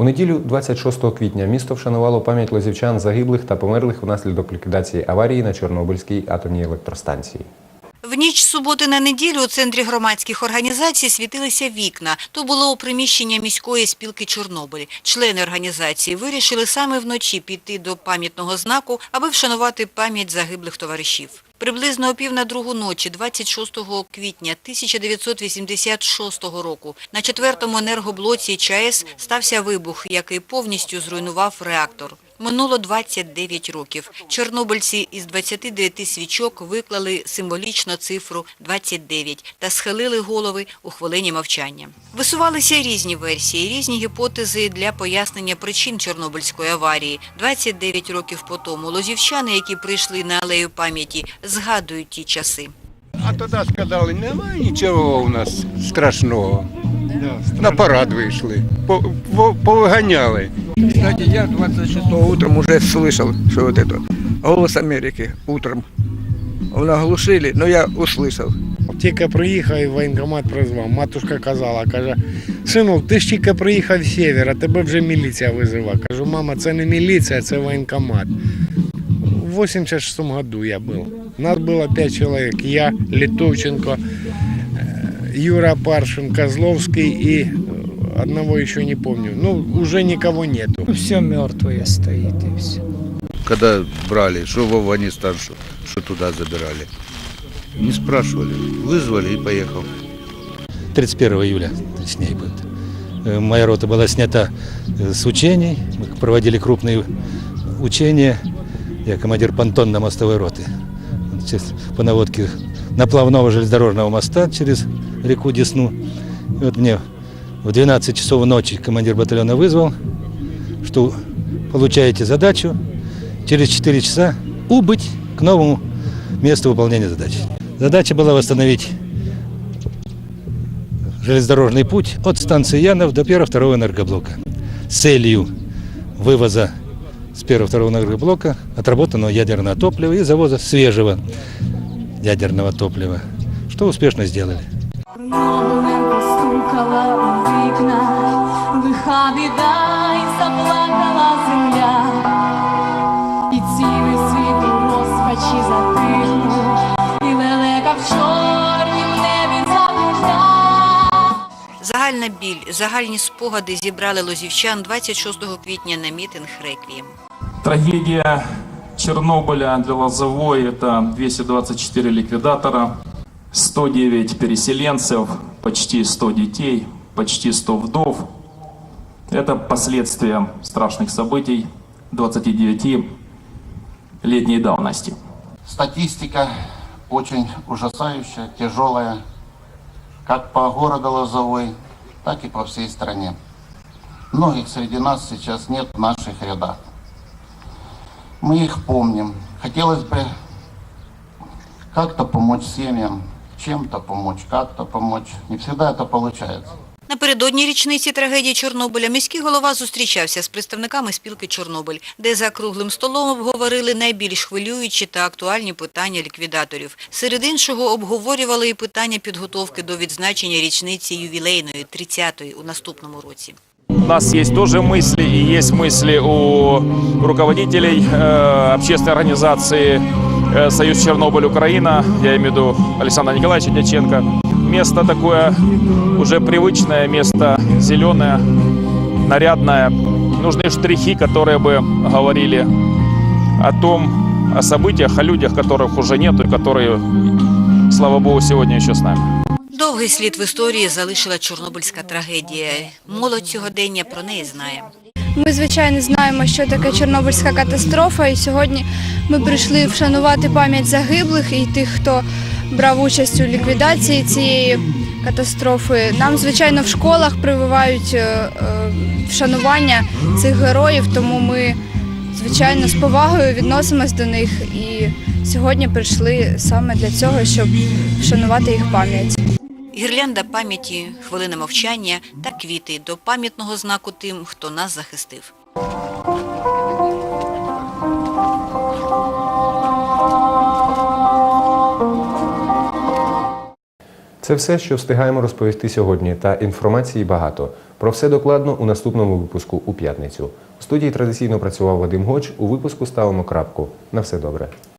У неділю, 26 квітня, місто вшанувало пам'ять лозівчан загиблих та померлих внаслідок ліквідації аварії на Чорнобильській атомній електростанції. В ніч суботи на неділю у центрі громадських організацій світилися вікна. То було у приміщення міської спілки «Чорнобиль». Члени організації вирішили саме вночі піти до пам'ятного знаку, аби вшанувати пам'ять загиблих товаришів. Приблизно о пів на другу ночі, 26 квітня 1986 року, на четвертому енергоблоці ЧАЕС стався вибух, який повністю зруйнував реактор. Минуло 29 років. Чорнобильці із 29 свічок виклали символічно цифру 29 та схилили голови у хвилині мовчання. Висувалися різні версії, різні гіпотези для пояснення причин Чорнобильської аварії. 29 років по тому лозівчани, які прийшли на алею пам'яті, згадують ті часи А тоді сказали, немає нічого у нас страшного. На парад вийшли, по- по- повиганяли. Кстати, я 26 утром уже слышал, что вот это голос Америки утром. Он оглушили, но я услышал. Тільки приїхав і воєнкомат призвав. Матушка казала, каже, синок, ти ж тільки приїхав з севера, тебе вже міліція визива. Кажу, мама, це не міліція, це воєнкомат. В 86 году я был. Нас было пять человек. Я, Литовченко, э, Юра Паршин, Козловский и э, одного еще не помню. Ну, уже никого нету. Все мертвое стоит и все. когда брали, что в Афганистан, что, что туда забирали. Не спрашивали, вызвали и поехал. 31 июля, точнее будет. Э, Моя рота была снята с учений. Мы проводили крупные учения. Я командир понтонно-мостовой роты. По наводке наплавного железнодорожного моста через реку Десну. И вот мне в 12 часов ночи командир батальона вызвал, что получаете задачу через 4 часа убыть к новому месту выполнения задачи. Задача была восстановить железнодорожный путь от станции Янов до первого-второго энергоблока с целью вывоза с первого-второго энергоблока отработанного ядерного топлива и завоза свежего ядерного топлива, что успешно сделали. Загальна біль, загальні спогади зібрали лозівчан 26 квітня на мітинг «Реквієм». Трагедия Чернобыля для Лозовой – это 224 ликвидатора, 109 переселенцев, почти 100 детей, почти 100 вдов. Это последствия страшных событий 29-летней давности. Статистика очень ужасающая, тяжелая, как по городу Лозовой, так и по всей стране. Многих среди нас сейчас нет в наших рядах. Мы их помним. Хотелось бы как-то помочь семьям, чем-то помочь, как-то помочь. Не всегда это получается. Напередодні річниці трагедії Чорнобиля міський голова зустрічався з представниками спілки «Чорнобиль», де за круглим столом обговорили найбільш хвилюючі та актуальні питання ліквідаторів. Серед іншого обговорювали і питання підготовки до відзначення річниці ювілейної, 30-ї у наступному році. Нас есть тоже мысли, и есть мысли у руководителей э, общественной организации э, «Союз Чернобыль Украина», я имею в виду Александра Николаевича Дяченко. Место такое уже привычное, место зеленое, нарядное. Нужны штрихи, которые бы говорили о том, о событиях, о людях, которых уже нету, и которые, слава богу, сегодня еще с нами. Довгий слід в історії залишила Чорнобильська трагедія. Молодь сьогодення про неї знає. Ми, звичайно, знаємо, що таке Чорнобильська катастрофа, і сьогодні ми прийшли вшанувати пам'ять загиблих і тих, хто брав участь у ліквідації цієї катастрофи. Нам, звичайно, в школах прививають е, е, вшанування цих героїв, тому ми, звичайно, з повагою відносимось до них і сьогодні прийшли саме для цього, щоб вшанувати їх пам'ять. Гірлянда пам'яті, хвилина мовчання та квіти до пам'ятного знаку тим, хто нас захистив. Це все, що встигаємо розповісти сьогодні, та інформації багато. Про все докладно у наступному випуску у п'ятницю. У студії традиційно працював Вадим Гоч. У випуску ставимо крапку. На все добре.